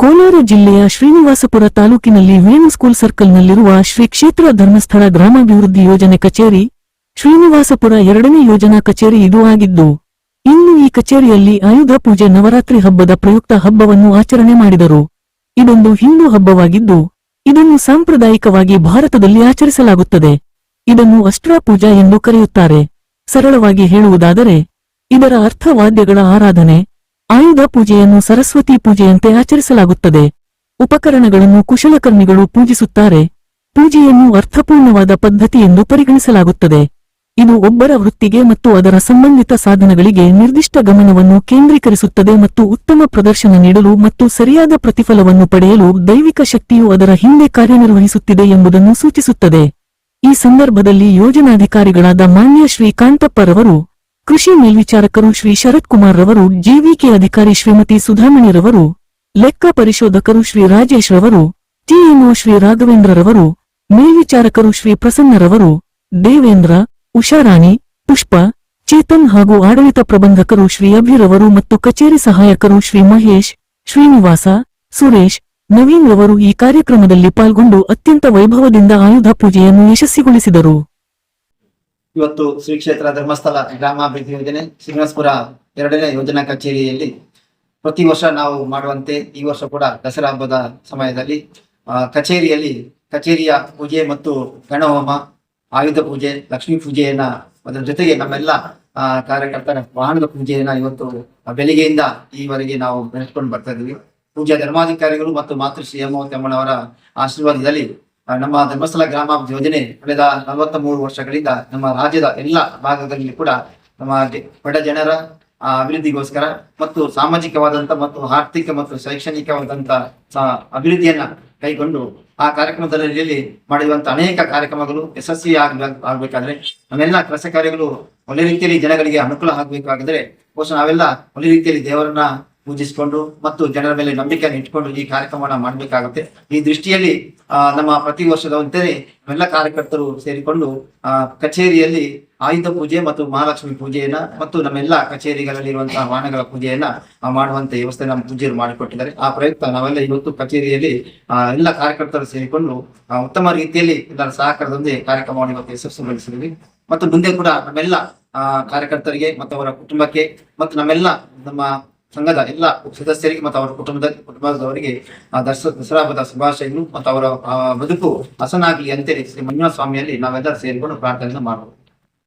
ಕೋಲಾರ ಜಿಲ್ಲೆಯ ಶ್ರೀನಿವಾಸಪುರ ತಾಲೂಕಿನಲ್ಲಿ ವೇಣು ಸ್ಕೂಲ್ ಸರ್ಕಲ್ನಲ್ಲಿರುವ ಶ್ರೀ ಕ್ಷೇತ್ರ ಧರ್ಮಸ್ಥಳ ಗ್ರಾಮಾಭಿವೃದ್ಧಿ ಯೋಜನೆ ಕಚೇರಿ, ಶ್ರೀನಿವಾಸಪುರ ಎರಡನೇ ಯೋಜನಾ ಕಚೇರಿ ಇದು ಆಗಿದ್ದು, ಇನ್ನು ಈ ಕಚೇರಿಯಲ್ಲಿ ಆಯುಧ ಪೂಜೆ ನವರಾತ್ರಿ ಹಬ್ಬದ ಪ್ರಯುಕ್ತ ಹಬ್ಬವನ್ನು ಆಚರಣೆ ಮಾಡಿದರು. ಇದೊಂದು ಹಿಂದೂ ಹಬ್ಬವಾಗಿದ್ದು, ಇದನ್ನು ಸಾಂಪ್ರದಾಯಿಕವಾಗಿ ಭಾರತದಲ್ಲಿ ಆಚರಿಸಲಾಗುತ್ತದೆ. ಇದನ್ನು ಅಷ್ಟ್ರಾ ಪೂಜಾ ಎಂದು ಕರೆಯುತ್ತಾರೆ. ಸರಳವಾಗಿ ಹೇಳುವುದಾದರೆ, ಇದರ ಅರ್ಥ ವಾದ್ಯಗಳ ಆರಾಧನೆ ಆಯುಧ ಪೂಜೆಯನ್ನು ಸರಸ್ವತಿ ಪೂಜೆಯಂತೆ ಆಚರಿಸಲಾಗುತ್ತದೆ. ಉಪಕರಣಗಳನ್ನು ಕುಶಲಕರ್ಮಿಗಳು ಪೂಜಿಸುತ್ತಾರೆ. ಪೂಜೆಯನ್ನು ಅರ್ಥಪೂರ್ಣವಾದ ಪದ್ಧತಿ ಎಂದು ಪರಿಗಣಿಸಲಾಗುತ್ತದೆ. ಇದು ಒಬ್ಬರ ವೃತ್ತಿಗೆ ಮತ್ತು ಅದರ ಸಂಬಂಧಿತ ಸಾಧನಗಳಿಗೆ ನಿರ್ದಿಷ್ಟ ಗಮನವನ್ನು ಕೇಂದ್ರೀಕರಿಸುತ್ತದೆ ಮತ್ತು ಉತ್ತಮ ಪ್ರದರ್ಶನ ನೀಡಲು ಮತ್ತು ಸರಿಯಾದ ಪ್ರತಿಫಲವನ್ನು ಪಡೆಯಲು ದೈವಿಕ ಶಕ್ತಿಯು ಅದರ ಹಿಂದೆ ಕಾರ್ಯನಿರ್ವಹಿಸುತ್ತಿದೆ ಎಂಬುದನ್ನು ಸೂಚಿಸುತ್ತದೆ. ಈ ಸಂದರ್ಭದಲ್ಲಿ ಯೋಜನಾಧಿಕಾರಿಗಳಾದ ಮಾನ್ಯ ಶ್ರೀ ಕಾಂತಪ್ಪರವರು ಕೃಷಿ ಮೇಲ್ವಿಚಾರಕರು ಶ್ರೀ ಶರತ್ ಕುಮಾರ್ ರವರು ಜೆವಿಕೆ ಅಧಿಕಾರಿ ಶ್ರೀಮತಿ ಸುಧಾಮಣಿ ರವರು, ಲೆಕ್ಕ ಪರಿಶೋಧಕರು ಶ್ರೀ ರಾಜೇಶ್ ರವರು ಟಿಎಂಒ ಶ್ರೀ ರಾಘವೇಂದ್ರರವರು ಮೇಲ್ವಿಚಾರಕರು ಶ್ರೀ ಪ್ರಸನ್ನರವರು ದೇವೇಂದ್ರ, ಉಷಾರಾಣಿ, ಪುಷ್ಪ, ಚೇತನ್ ಹಾಗೂ ಆಡಳಿತ ಪ್ರಬಂಧಕರು ಶ್ರೀ ಅಭಿರವರು ಮತ್ತು ಕಚೇರಿ ಸಹಾಯಕರು ಶ್ರೀ ಮಹೇಶ್, ಶ್ರೀನಿವಾಸ, ಸುರೇಶ್, ನವೀನ್ ರವರು ಈ ಕಾರ್ಯಕ್ರಮದಲ್ಲಿ ಪಾಲ್ಗೊಂಡು ಅತ್ಯಂತ ವೈಭವದಿಂದ ಆಯುಧ ಪೂಜೆಯನ್ನು ಯಶಸ್ವಿಗೊಳಿಸಿದರು. ಇವತ್ತು ಶ್ರೀ ಕ್ಷೇತ್ರ ಧರ್ಮಸ್ಥಳ ಗ್ರಾಮಾಭಿವೃದ್ಧಿ ಯೋಜನೆ ಶ್ರೀನಿವಾಸಪುರ ಎರಡನೇ ಯೋಜನಾ ಕಚೇರಿಯಲ್ಲಿ ಪ್ರತಿ ವರ್ಷ ನಾವು ಮಾಡುವಂತೆ ಈ ವರ್ಷ ಕೂಡ ದಸರಾ ಹಬ್ಬದ ಸಮಯದಲ್ಲಿ ಕಚೇರಿಯಲ್ಲಿ ಕಚೇರಿಯ ಪೂಜೆ ಮತ್ತು ಗಣಹೋಮ ಆಯುಧ ಪೂಜೆ, ಲಕ್ಷ್ಮೀ ಪೂಜೆಯನ್ನ ಅದರ ಜೊತೆಗೆ ನಮ್ಮೆಲ್ಲ ಕಾರ್ಯಕರ್ತರ ವಾಹನದ ಪೂಜೆಯನ್ನ ಇವತ್ತು ಬೆಳಿಗ್ಗೆಯಿಂದ ಈವರೆಗೆ ನಾವು ಬೆಳೆಸ್ಕೊಂಡು ಬರ್ತಾ ಇದ್ದೀವಿ. ಪೂಜಾ ಧರ್ಮಾಧಿಕಾರಿಗಳು ಮತ್ತು ಮಾತೃಶ್ರೀ ಹೇಮಾವತಿ ಅಮ್ಮನವರ ಆಶೀರ್ವಾದದಲ್ಲಿ ನಮ್ಮ ಧರ್ಮಸ್ಥಳ ಗ್ರಾಮ ಯೋಜನೆ ಕಳೆದ ನಲವತ್ತ ಮೂರು ವರ್ಷಗಳಿಂದ ನಮ್ಮ ರಾಜ್ಯದ ಎಲ್ಲ ಭಾಗದಲ್ಲಿ ಕೂಡ ನಮ್ಮ ಬಡ ಜನರ ಅಭಿವೃದ್ಧಿಗೋಸ್ಕರ ಮತ್ತು ಸಾಮಾಜಿಕವಾದಂತ ಮತ್ತು ಆರ್ಥಿಕ ಮತ್ತು ಶೈಕ್ಷಣಿಕವಾದಂತ ಅಭಿವೃದ್ಧಿಯನ್ನ ಕೈಗೊಂಡು ಆ ಕಾರ್ಯಕ್ರಮದಲ್ಲಿ ಮಾಡಿರುವಂತ ಅನೇಕ ಕಾರ್ಯಕ್ರಮಗಳು ಯಶಸ್ವಿ ಆಗ್ಬೇಕ್ ಆಗ್ಬೇಕಾದ್ರೆ ನಮ್ಮೆಲ್ಲ ಕೆಲಸ ಕಾರ್ಯಗಳು ಒಳ್ಳೆ ರೀತಿಯಲ್ಲಿ ಜನಗಳಿಗೆ ಅನುಕೂಲ ಆಗ್ಬೇಕಾಗಿದ್ರೆ, ಬಹುಶಃ ನಾವೆಲ್ಲ ಒಳ್ಳೆ ರೀತಿಯಲ್ಲಿ ದೇವರನ್ನ ಪೂಜಿಸಿಕೊಂಡು ಮತ್ತು ಜನರ ಮೇಲೆ ನಂಬಿಕೆಯನ್ನು ಇಟ್ಕೊಂಡು ಈ ಕಾರ್ಯಕ್ರಮವನ್ನು ಮಾಡಬೇಕಾಗುತ್ತೆ. ಈ ದೃಷ್ಟಿಯಲ್ಲಿ ನಮ್ಮ ಪ್ರತಿ ವರ್ಷದಂತೆ ಎಲ್ಲ ಕಾರ್ಯಕರ್ತರು ಸೇರಿಕೊಂಡು ಕಚೇರಿಯಲ್ಲಿ ಆಯುಧ ಪೂಜೆ ಮತ್ತು ಮಹಾಲಕ್ಷ್ಮಿ ಪೂಜೆಯನ್ನ ಮತ್ತು ನಮ್ಮೆಲ್ಲ ಕಚೇರಿಗಳಲ್ಲಿ ಇರುವಂತಹ ವಾಹನಗಳ ಪೂಜೆಯನ್ನ ಮಾಡುವಂತ ವ್ಯವಸ್ಥೆ ನಮ್ಮ ಪೂಜೆಯರು ಮಾಡಿಕೊಟ್ಟಿದ್ದಾರೆ. ಆ ಪ್ರಯುಕ್ತ ನಾವೆಲ್ಲ ಇವತ್ತು ಕಚೇರಿಯಲ್ಲಿ ಎಲ್ಲ ಕಾರ್ಯಕರ್ತರು ಸೇರಿಕೊಂಡು ಉತ್ತಮ ರೀತಿಯಲ್ಲಿ ಎಲ್ಲರ ಸಹಕಾರದೊಂದಿಗೆ ಕಾರ್ಯಕ್ರಮವನ್ನು ಇವತ್ತು ಯಶಸ್ವಿಗೊಳಿಸಿದ್ವಿ ಮತ್ತು ಮುಂದೆ ಕೂಡ ನಮ್ಮೆಲ್ಲ ಕಾರ್ಯಕರ್ತರಿಗೆ ಮತ್ತು ಅವರ ಕುಟುಂಬಕ್ಕೆ ಮತ್ತು ನಮ್ಮೆಲ್ಲ ನಮ್ಮ ಸಂಘದ ಎಲ್ಲ ಸದಸ್ಯರಿಗೆ ಮತ್ತು ಅವರ ಕುಟುಂಬದ ಕುಟುಂಬದವರಿಗೆ, ಆ ದರ್ಶ ದಸರಾ ಹಬ್ಬದ ಶುಭಾಶಯಗಳು ಮತ್ತು ಅವರ ಬದುಕು ಹಸನಾಗಲಿ ಅಂತೇಳಿ ಶ್ರೀ ಮಂಜುನಾಥ ಸ್ವಾಮಿಯಲ್ಲಿ ನಾವೆಲ್ಲ ಸೇರಿಕೊಂಡು ಪ್ರಾರ್ಥನೆ ಮಾಡುವುದು